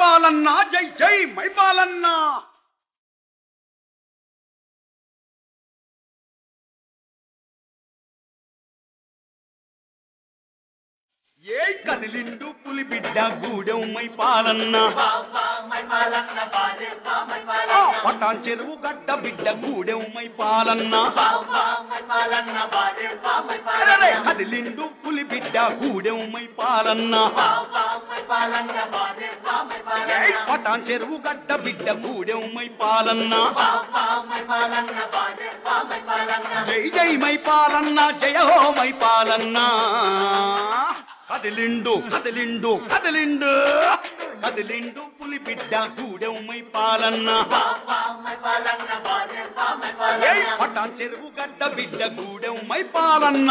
పాలన్న జై జై జై పాలన్న ఏ కదిలిండు పులి బిడ్డ గూడెం మైపాలన్న. పటాన్ చెరువు గడ్డ బిడ్డ గూడెం మైపాలన్న. కదిలిండు పులి బిడ్డ గూడెం మైపాలన్న. పటాన్ చెరువు గడ్డ బిడ్డ గూడెం మై పాలన్న జై జై మై పాలన్న జయ హో మై పాలన్న. కదిలిండు కదిలిండు కదిలిండు. కదిలిండు పులి బిడ్డ గూడెం మై పాలన్న పటాన్ చెరువు గడ్డ బిడ్డ గూడెం మై పాలన్న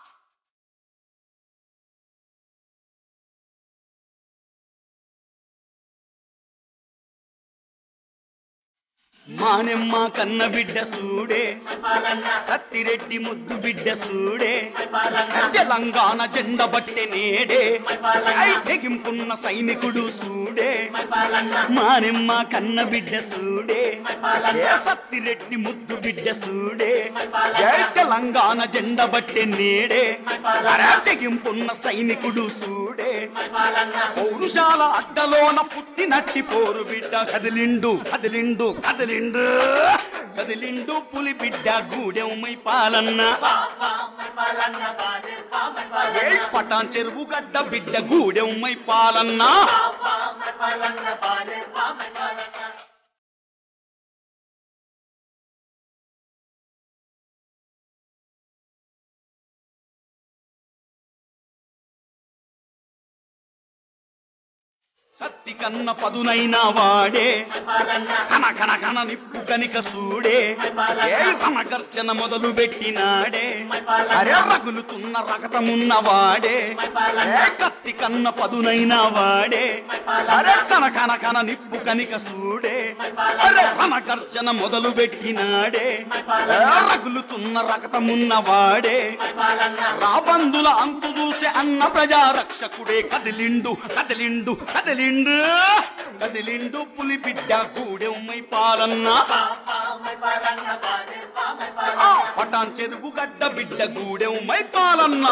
మానెమ్మ కన్న బిడ్డ సూడే. సత్తిరెడ్డి ముద్దు బిడ్డ సూడే. తెలంగాణ జెండ బట్టె నేడే. తెగింపున్న సైనికుడు సూడే. మానెమ్మ కన్న బిడ్డ సూడే. సత్తిరెడ్డి ముద్దు బిడ్డ సూడే. తెలంగాణ జెండ బట్టె నేడే. తెగింపున్న సైనికుడు సూడే. పౌరుషాల అడ్డలోన పుట్టినట్టి పోరు బిడ్డ కదిలిండు కదిలిండు కదిలి కదిలిండు కదిలిండు పులి బిడ్డ గూడెమ్మై పాలన్న. పటాన్ చెరువు గడ్డ బిడ్డ గూడెమ్మై పాలన్న. కత్తి కన్న పదునైన వాడే. కన కన కన నిప్పు కనిక సూడే. ఏ కన మొదలు పెట్టినాడే. అరే రగులుతున్న రకతమున్న వాడే. ఏ కత్తి కన్న పదునైన వాడే. అరే కన కన కన నిప్పు కనిక సూడే. అరే కన మొదలు పెట్టినాడే. రగులుతున్న రకతమున్న వాడే. రాబందుల అంతు చూసే అన్న ప్రజా రక్షకుడే కదిలిండు కదిలిండు కదిలిండు. కదిలిండు పులి బిడ్డ గూడెమ్మై పాలన్న. పటాన్ చెరువు గడ్డ బిడ్డ గూడెమ్మై పాలన్న.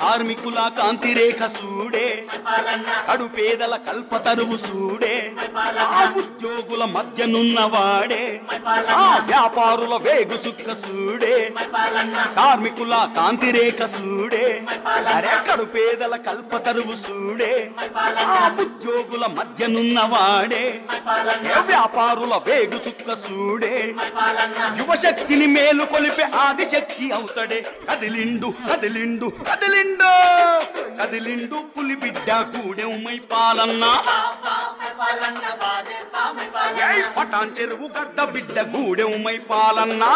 కార్మికుల కాంతిరేఖ సూడే. అడు పేదల కల్పతరువు సూడే. ఆ ఉద్యోగుల మధ్యనున్నవాడే ఆ వ్యాపారుల వేగు సుక్క సూడే. కార్మికుల కాంతిరేఖ సూడే. అరెక్కడు కడు పేదల కల్పతరువు సూడే. ఆ ఉద్యోగుల మధ్యనున్నవాడే వ్యాపారుల వేగు సుక్క సూడే. యువశక్తిని మేలు కొలిపే ఆదిశక్తి అవుతాడే. కదిలిండు కదిలిండు. కదిలిండు కదిలిండు పులి బిడ్డ గూడెమ్మై పాలన్న. పాలన్నా పటాన్ చెరువు గడ్డ బిడ్డ గూడెమ్మై పాలన్నా.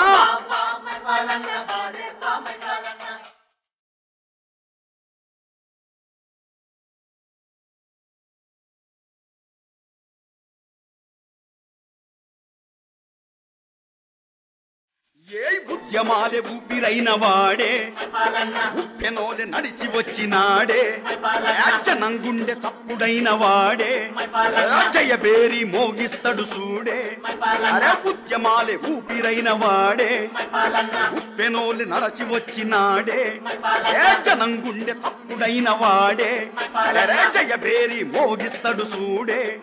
ఏ ఉద్యమాలే ఊపిరైన వాడే. ఉప్పెనోలే నడిచి వచ్చినాడే. యాచనంగుండె తప్పుడైన వాడే. జయ బేరి మోగిస్తడు చూడే అరే ఉద్యమాలే ఊపిరైన వాడే. ఉప్పెనోలే నడచి వచ్చినాడే. యాచనంగుండె తప్పుడైన వాడే. అరే జయ బేరి మోగిస్తడు చూడే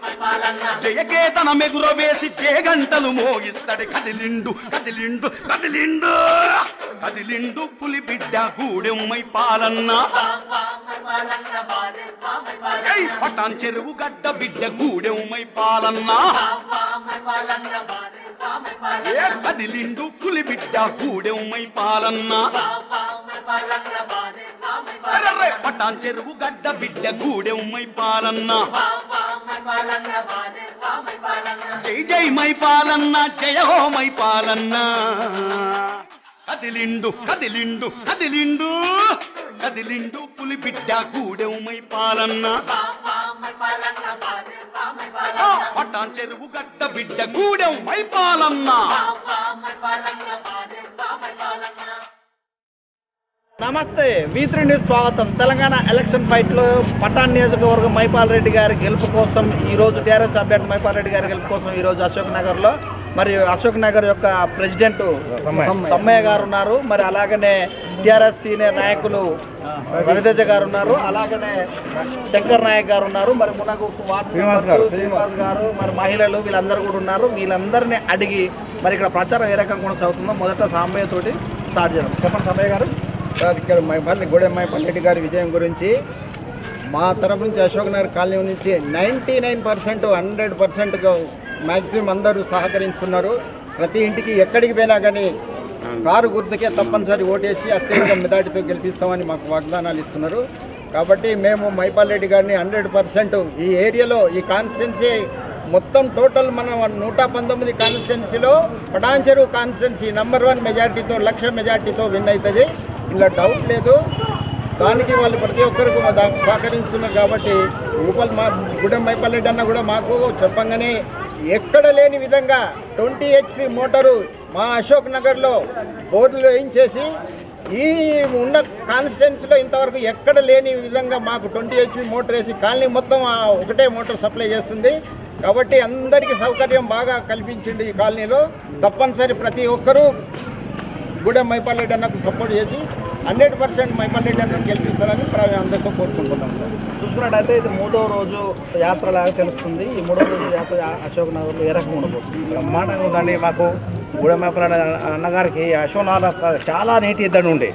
జయకేతన మెగుర వేసి చేగంటలు మోగిస్తాడు. కదిలిండు కదిలిండు కదిలిండు. కదిలిండు పులి బిడ్డ గూడెమ్మై పాలన్న. పటాన్ చెరువు గడ్డ బిడ్డ గూడెమ్మై పాలన్న. ఏ కదిలిండు పులి బిడ్డ గూడెమ్మై పాలన్న. పటాన్ చెరువు గడ్డ బిడ్డ గూడెమై పాలన్న. జై జై మై పాలన్న జయ హో మై పాలన్న. కదిలిండు కదిలిండు కదిలిండు కదిలిండు పులి బిడ్డ గూడెమై పాలన్న. పట్టాన్ చెరువు గట్ట బిడ్డ గూడెమై పాలన్న. నమస్తే వి త్రీ న్యూస్ స్వాగతం. తెలంగాణ ఎలక్షన్ ఫైట్లో పటాన్ నియోజకవర్గం మైపాల్ రెడ్డి గారి గెలుపు కోసం ఈ రోజు టీఆర్ఎస్ అభ్యర్థి మైపాల్ రెడ్డి గారి గెలుపు కోసం ఈ రోజు అశోక్ నగర్లో మరి అశోక్ నగర్ యొక్క ప్రెసిడెంట్ సమ్మయ్య. గారు ఉన్నారు. మరి అలాగనే టిఆర్ఎస్ సీనియర్ నాయకులు రవితేజ గారు ఉన్నారు. అలాగనే శంకర్ నాయక్ గారు ఉన్నారు. మరి మునగు శ్రీనివాస్ గారు శ్రీనివాస్ గారు. మరి మహిళలు వీళ్ళందరూ కూడా ఉన్నారు. వీళ్ళందరినీ అడిగి మరి ఇక్కడ ప్రచారం ఏ రకంగా కొనసాగుతుందో మొదట సాంబయ్య తోటి స్టార్ట్ చేద్దాం. చెప్పండి సాంబయ్య గారు. సార్ ఇక్కడ మైపల్లి గూడెం మైపల్లి గారి విజయం గురించి మా తరపు నుంచి అశోక్ నగర్ కాలనీ నుంచి నైంటీ నైన్ పర్సెంట్ హండ్రెడ్ పర్సెంట్గా మ్యాక్సిమం అందరూ సహకరిస్తున్నారు. ప్రతి ఇంటికి ఎక్కడికి పోయినా కానీ కారు గుర్తుకే తప్పనిసరి ఓటేసి అత్యధిక మెజార్టీతో గెలిపిస్తామని మాకు వాగ్దానాలు ఇస్తున్నారు. కాబట్టి మేము మైపాల్ రెడ్డి గారిని హండ్రెడ్ పర్సెంట్ ఈ ఏరియాలో ఈ కాన్స్టిట్యున్సీ మొత్తం టోటల్ మన నూట పంతొమ్మిది కాన్స్టిట్యున్సీలో పటాన్చెరు కాన్స్టిట్యున్సీ నంబర్ వన్ మెజార్టీతో లక్ష మెజార్టీతో విన్ అవుతుంది. ఇలా డౌట్ లేదు. దానికి వాళ్ళు ప్రతి ఒక్కరికి దానికి సహకరిస్తున్నారు కాబట్టి రూపాయలు మా గుడెం మైపల్లెడ్డి అన్న కూడా మాకు చెప్పంగానే ఎక్కడ లేని విధంగా ట్వంటీ హెచ్పి మోటారు మా అశోక్ నగర్లో బోర్డులు వేయించేసి ఈ ఉన్న కాన్స్టిట్యున్సీలో ఇంతవరకు ఎక్కడ లేని విధంగా మాకు ట్వంటీ హెచ్పి మోటార్ వేసి కాలనీ మొత్తం ఆ ఒకటే మోటార్ సప్లై చేస్తుంది. కాబట్టి అందరికీ సౌకర్యం బాగా కల్పించింది ఈ కాలనీలో. తప్పనిసరి ప్రతి ఒక్కరూ గూడెం మైపాల్ రెడ్డి అన్నకు సపోర్ట్ చేసి హండ్రెడ్ పర్సెంట్ మైపాల్ రెడ్డి అన్నకు గెలిపిస్తారని అందరితో కోరుకుంటున్నాం సార్. చూసుకున్నట్టయితే ఇది మూడో రోజు యాత్ర లాగా తెలుస్తుంది. ఈ మూడో రోజు యాత్ర అశోక్ నగర్లో ఏ రకంగా ఉండబోతుంది? బ్రహ్మాండంగా ఉందండి. మాకు గూడెమేపల అన్నగారికి అశ్వనాల చాలా నీటి ఇద్దడు ఉండే.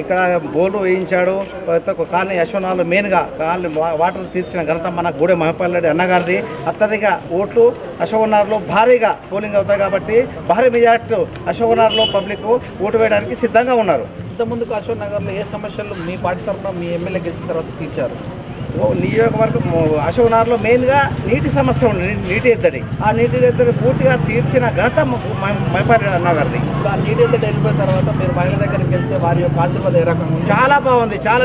ఇక్కడ బోర్లు వేయించాడు. ప్రతి ఒక్క కాలనీ యశ్వనాలు మెయిన్గా కాలనీ వాటర్ తీర్చిన ఘనత మన గూడె మహపల్లెడ్డి అన్నగారిది. అత్యధిక ఓట్లు అశోకనగర్లో భారీగా పోలింగ్ అవుతాయి కాబట్టి భారీ మెజార్టీ అశోకనగర్లో పబ్లిక్ ఓటు వేయడానికి సిద్ధంగా ఉన్నారు. ఇంతకుముందుకు అశోక్ నగర్లో ఏ సమస్యలు మీ పార్టీ తరఫున మీ ఎమ్మెల్యే గెలిచిన తర్వాత తీర్చారు? నియోజకవర్గం అశోకనగర్లో మెయిన్గా నీటి సమస్య ఉంది నీటి ఎద్దడి. ఆ నీటి ఎద్దడి పూర్తిగా తీర్చిన ఘనత మైపారి అన్నగారిది ఇప్పుడు ఆ నీటి ఎద్దడి వెళ్ళిపోయిన తర్వాత మీరు మహిళ దగ్గరికి వెళ్తే వారి యొక్క ఆశీర్వాదం ఏ రకంగా చాలా బాగుంది. చాలా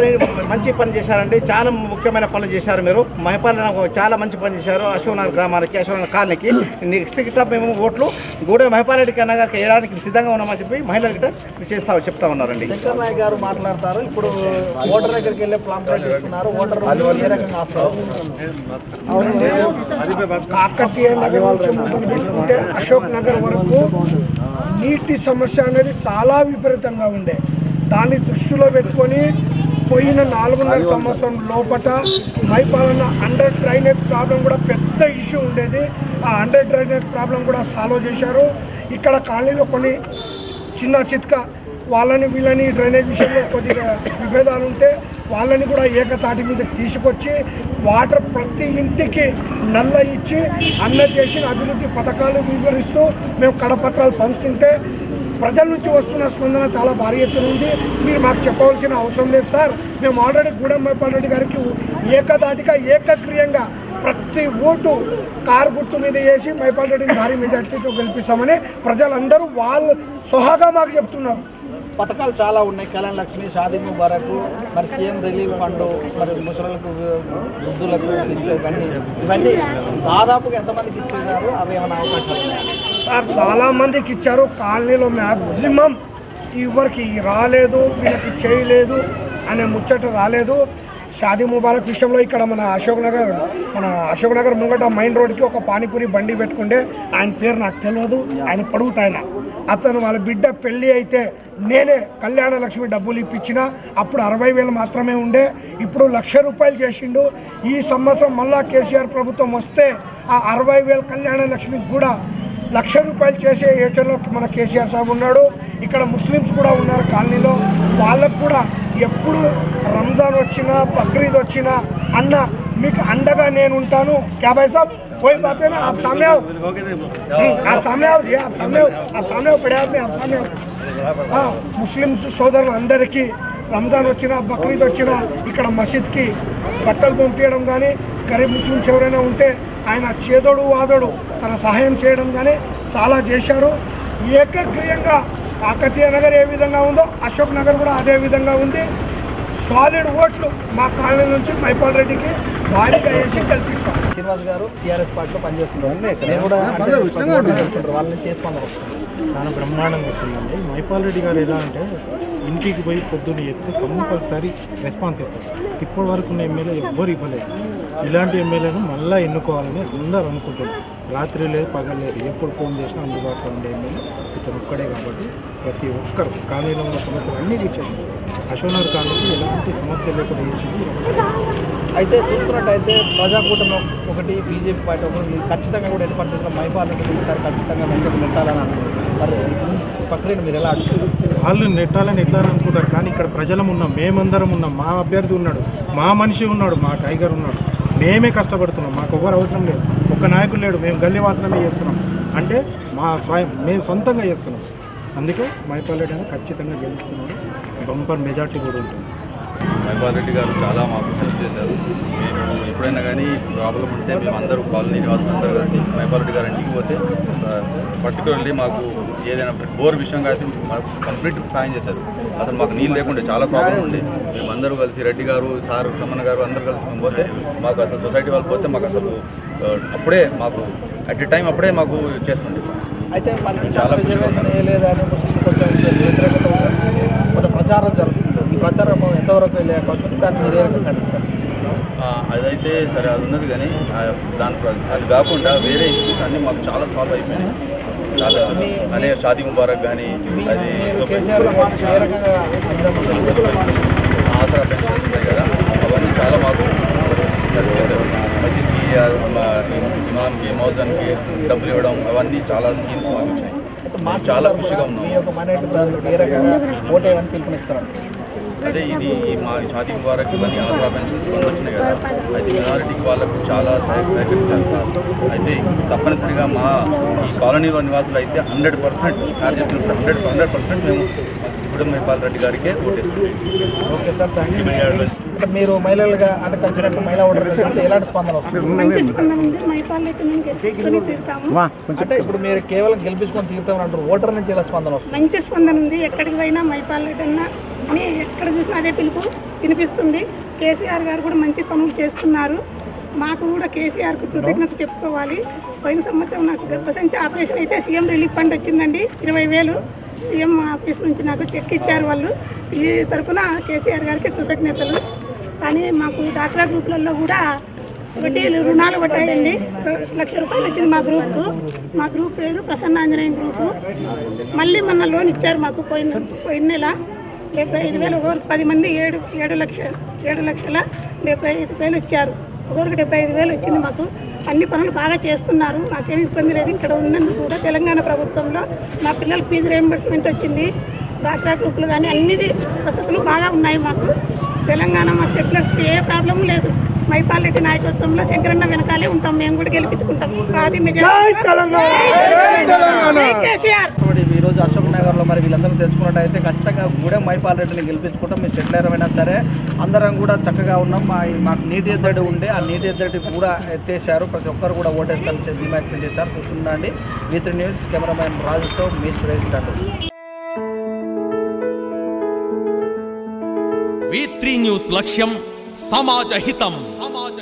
మంచి పని చేశారండి. చాలా ముఖ్యమైన పనులు చేశారు మీరు. మహిపాలన చాలా మంచి పని చేశారు. అశోకనగర్ గ్రామానికి అశోకనగర్ కాలనీకి. నెక్స్ట్ గిట్ట మేము ఓట్లు గూడె మహిపాలరెడ్డి అన్న గారికి వేయడానికి సిద్ధంగా ఉన్నామని చెప్పి మహిళల గిట్ట చేస్తా చెప్తా ఉన్నారండి. గారు మాట్లాడతారు. ఇప్పుడు ఓటర్ దగ్గరికి వెళ్ళే ఇస్తున్నారు ఓటర్ కాకతీయ నగర్ నుంచి మొదలు పెట్టుకుంటే అశోక్ నగర్ వరకు నీటి సమస్య అనేది చాలా విపరీతంగా ఉండే. దాన్ని దృష్టిలో పెట్టుకొని పోయిన నాలుగున్నర సంవత్సరం లోపట మైపాలన్న అండర్ డ్రైనేజ్ ప్రాబ్లం కూడా పెద్ద ఇష్యూ ఉండేది. ఆ అండర్ డ్రైనేజ్ ప్రాబ్లం కూడా సాల్వ్ చేశారు. ఇక్కడ కాలనీలో కొన్ని చిన్న చిత్క వాళ్ళని వీళ్ళని డ్రైనేజ్ విషయంలో కొద్దిగా విభేదాలు ఉంటే వాళ్ళని కూడా ఏకతాటి మీద తీసుకొచ్చి వాటర్ ప్రతి ఇంటికి నల్ల ఇచ్చి అన్న చేసిన అభివృద్ధి పథకాలు వివరిస్తూ మేము కడపత్రాలు పంచుతుంటే ప్రజల నుంచి వస్తున్న స్పందన చాలా భారీ ఎత్తున ఉంది. మీరు మాకు చెప్పవలసిన అవసరం లేదు సార్. మేము ఆల్రెడీ గూడెం రెడ్డి గారికి ఏకదాటిగా ఏకక్రియంగా ప్రతి ఓటు కారు గుర్తు మీద వేసి మైపాల్ రెడ్డిని భారీ మెజార్టీతో గెలిపిస్తామని ప్రజలందరూ వాళ్ళు సొహాగా మాకు చెప్తున్నారు. పథకాలు చాలా ఉన్నాయి. కళ్యాణ్ లక్ష్మి షాదీ ముబారక్ మరి సీఎం రిలీఫ్ ఫండ్ మరి ముసలకు వృద్ధులకు ఇవన్నీ. ఇవన్నీ దాదాపుగా ఎంతమందికి ఇచ్చేసారు అవి ఏమైనా అవకాశాలు సార్ చాలామందికి ఇచ్చారు. కాలనీలో మ్యాక్సిమం ఎవరికి రాలేదు వీళ్ళకి చేయలేదు అనే ముచ్చట రాలేదు. షాదీ ముబారక్ విషయంలో ఇక్కడ మన అశోక్ నగర్ మన అశోక్ నగర్ ముంగట మైన్ రోడ్కి ఒక పానీపూరి బండి పెట్టుకుంటే ఆయన పేరు నాకు తెలియదు ఆయన పడుగుతాయన. అతను వాళ్ళ బిడ్డ పెళ్ళి అయితే నేనే కళ్యాణ లక్ష్మి డబ్బులు ఇప్పించిన అప్పుడు అరవై వేలు మాత్రమే ఉండే ఇప్పుడు లక్ష రూపాయలు చేసిండు. ఈ సంవత్సరం మళ్ళా కేసీఆర్ ప్రభుత్వం వస్తే ఆ అరవై వేలు కళ్యాణ లక్ష్మికి కూడా లక్ష రూపాయలు చేసే యోచనలో మన కేసీఆర్ సాబ్ ఉన్నాడు. ఇక్కడ ముస్లిమ్స్ కూడా ఉన్నారు కాలనీలో. వాళ్ళకు కూడా ఎప్పుడు రంజాన్ వచ్చినా బక్రీద్ వచ్చినా అన్న మీకు అండగా నేను ఉంటాను क्या भाई साहब कोई बात है ना आप सामने आओ हम्म, आप सामने आओ जी आप सामने आओ आप सामने आओ बड़े आदमी आप सामने आओ ఆ, ముస్లిం సోదరులందరికీ రంజాన్ వచ్చినా బక్రీద్ వచ్చినా ఇక్కడ మసీద్కి బట్టలు పంపించడం కానీ గరీబ్ ముస్లిమ్స్ ఎవరైనా ఉంటే ఆయన చేదోడు వాదోడు తన సహాయం చేయడం కానీ చాలా చేశారు ఏకగ్రీయంగా కాకతీయ నగర్ ఏ విధంగా ఉందో అశోక్ నగర్ కూడా అదే విధంగా ఉంది. సాలిడ్ ఓట్లు మా కాలనీ నుంచి మైపాల్ రెడ్డికి భారీగా వేసి కల్పిస్తాం శ్రీనివాస్ గారు టీఆర్ఎస్ పార్టీలో పనిచేస్తున్నారు. నేను కూడా అంటే పది ఓట్లు వేస్తుంటారు. వాళ్ళ నుంచి చేసి పొందడం చాలా బ్రహ్మాండంగా వస్తుందండి. మైపాల్ రెడ్డి గారు ఎలా అంటే ఇంటికి పోయి పొద్దున్న ఎత్తే కంపల్సరీ రెస్పాన్స్ ఇస్తారు. ఇప్పటి వరకు ఉన్న ఎమ్మెల్యే ఎవ్వరు ఇవ్వలేదు. ఇలాంటి ఎమ్మెల్యేను మళ్ళీ ఎన్నుకోవాలని అందరూ అనుకుంటున్నారు. రాత్రి లేదు పగలు లేదు. ఎప్పుడు ఫోన్ చేసినా అందుబాటులో ఉండే ఎమ్మెల్యే ఇతను ఒక్కడే కాబట్టి ప్రతి ఒక్కరు కాలనీలో ఉన్న సమస్యలు అన్నీ తీర్చారు. అశోనగర్ కాలనీకి ఎలాంటి సమస్య లేకుండా తీర్చింది అయితే చూసుకున్నట్టయితే ప్రజాకూటమి ఒకటి బీజేపీ పార్టీ ఒకటి ఖచ్చితంగా కూడా ఎన్ని పరిస్థితుల్లో మైపాల్ రెడ్డి ఈసారి ఖచ్చితంగా వెంటనే నెట్టాలని ఈ ప్రక్రియను మీరు ఎలా వాళ్ళు నెట్టాలని ఎట్లా అనుకుంటారు? కానీ ఇక్కడ ప్రజలం ఉన్నాం మేమందరం ఉన్నాం. మా అభ్యర్థి ఉన్నాడు మా మనిషి ఉన్నాడు మా టైగర్ ఉన్నాడు. మేమే కష్టపడుతున్నాం మాకు ఎవ్వరు అవసరం లేదు. ఒక్క నాయకుడు లేడు మేము గల్లీ వాసనమే చేస్తున్నాం. అంటే మా స్వయం మేము సొంతంగా చేస్తున్నాం. అందుకే మైపాల్ రెడ్డి అని ఖచ్చితంగా గెలుస్తున్నాడు. బంపర్ మెజార్టీ కూడా ఉంటుంది. మైపాల్ రెడ్డి గారు చాలా మాకు హెల్ప్ చేశారు. మేము ఎప్పుడైనా కానీ ప్రాబ్లం ఉంటే మేము అందరూ కాలనీ నివాసులు అందరూ కలిసి మైపాల్ రెడ్డి గారు ఇంటికి పోతే పర్టికులర్లీ మాకు ఏదైనా బోర్ విషయంగా అయితే మాకు కంప్లీట్ సాయం చేశారు. అసలు మాకు నీళ్ళు లేకుంటే చాలా ప్రాబ్లం ఉండే. మేము అందరూ కలిసి రెడ్డి గారు సార్ రమణ గారు అందరూ కలిసి మేము పోతే మాకు అసలు సొసైటీ వాళ్ళు పోతే మాకు అసలు అప్పుడే మాకు అట్ ది టైం అప్పుడే మాకు చేస్తుంది అయితే చాలా ఖుషిగా. కొంచెం ప్రచారం జరుగుతుంది. ఈ ప్రచారం ఎంతవరకు వెళ్ళే అవకాశం దాన్ని మీరు ఏ ఖండిస్తారు? అదైతే సరే అది ఉన్నది కానీ దాని అది కాకుండా వేరే ఇష్యూస్ అన్నీ మాకు చాలా సాల్వ్ అయిపోయినాయి. చాలా అనే షాదీ ముబారక్ కానీ అది? ఆసరా పెన్షన్స్ ఉంటాయి కదా అవన్నీ చాలా మాకు మసీద్కి ఇమామ్కి మౌజాన్కి డబ్బులు ఇవ్వడం అవన్నీ చాలా స్కీమ్స్ మాకు వచ్చాయి. చాలా ఖుషిగా ఉన్నాం. అదే ఇది ఈ మా షాదీ ముబారక్ ఇవన్నీ ఆసరా పెన్షన్స్ ఇవన్నీ వచ్చినాయి కదా. అయితే మినారిటీకి వాళ్ళకు చాలా సహాయ సహకరించాలి సార్. అయితే తప్పనిసరిగా మా ఈ కాలనీలో నివాసులు అయితే హండ్రెడ్ పర్సెంట్ సార్ చెప్పినట్టు హండ్రెడ్ హండ్రెడ్ పర్సెంట్ మేము ఇప్పుడు మైపాల్ రెడ్డి గారికే ఓటేస్తున్నాం. ఓకే సార్ థ్యాంక్ యూ మీరు మహిళలుగా అంటే కలిసినట్టు మహిళా ఓటర్ అంటే ఎలాంటి స్పందన అంటే ఇప్పుడు మీరు కేవలం గెలిపించుకొని తీరుతామని అంటారు. ఓటర్ నుంచి ఎలా స్పందన వస్తుంది? మంచి స్పందన ఉంది. ఎక్కడికి పోయినా మైపాలెట్ అన్న అని ఎక్కడ చూసినా అదే పిలుపు వినిపిస్తుంది. కేసీఆర్ గారు కూడా మంచి పనులు చేస్తున్నారు. మాకు కూడా కేసీఆర్కు కృతజ్ఞత చెప్పుకోవాలి. పోయిన సంవత్సరం నాకు గర్భసంచి ఆపరేషన్ అయితే సీఎం రిలీఫ్ ఫండ్ వచ్చిందండి. ఇరవై వేలు సీఎం ఆఫీస్ నుంచి నాకు చెక్ ఇచ్చారు వాళ్ళు. ఈ తరఫున కేసీఆర్ గారికి కృతజ్ఞతలు. కానీ మాకు డాక్రా గ్రూపులలో కూడా వడ్డీలు రుణాలు పడ్డాయండి. లక్ష రూపాయలు వచ్చింది మా గ్రూప్కు. మా గ్రూప్ పేరు ప్రసన్న ఆంజనేయం గ్రూపు. మళ్ళీ మొన్న లోన్ ఇచ్చారు మాకు పోయిన పోయిన నెల. డెబ్బై ఐదు వేలు ఒకరికి పది మంది ఏడు ఏడు లక్షల ఏడు లక్షల డెబ్బై ఐదు వేలు ఇచ్చారు. ఒకరికి డెబ్బై ఐదు వేలు వచ్చింది మాకు. అన్ని పనులు బాగా చేస్తున్నారు. నాకేమి ఇబ్బంది లేదు. ఇక్కడ ఉన్నందుకు కూడా తెలంగాణ ప్రభుత్వంలో మా పిల్లల ఫీజు రియంబర్స్మెంట్ వచ్చింది. డాక్రా గ్రూపులు కానీ అన్ని వసతులు బాగా ఉన్నాయి మాకు. తెలంగాణ మా సెటిలర్స్కి ఏ ప్రాబ్లం లేదు. మైపాలరెడ్డి నాయకత్వంలో శంకరన్న వెనకాలే ఉంటాం. మేము కూడా గెలిపించుకుంటాం. భారీ మెజారిటీ ఈ రోజు అశోక్ నగర్లో మరి వీళ్ళందరూ తెచ్చుకున్నట్టయితే ఖచ్చితంగా గూడెం మైపాల్ రెడ్డిని గెలిపించుకుంటాం. మీరు సెటిలర్ సరే అందరం కూడా చక్కగా ఉన్నాం. మా మాకు నీటి ఎద్దడి ఉండే ఆ నీటి ఎద్దడి కూడా ఎత్తేసారు ప్రతి ఒక్కరు కూడా ఓటేస్తారని ధీమా వ్యక్తం చేశారు చూస్తుండండి. వీత్రి న్యూస్ కెమెరామెన్ రాజుతో మీ సురేష్ టాటూ వి న్యూస్ లక్ష్యం సమాజ హితం. సమాజ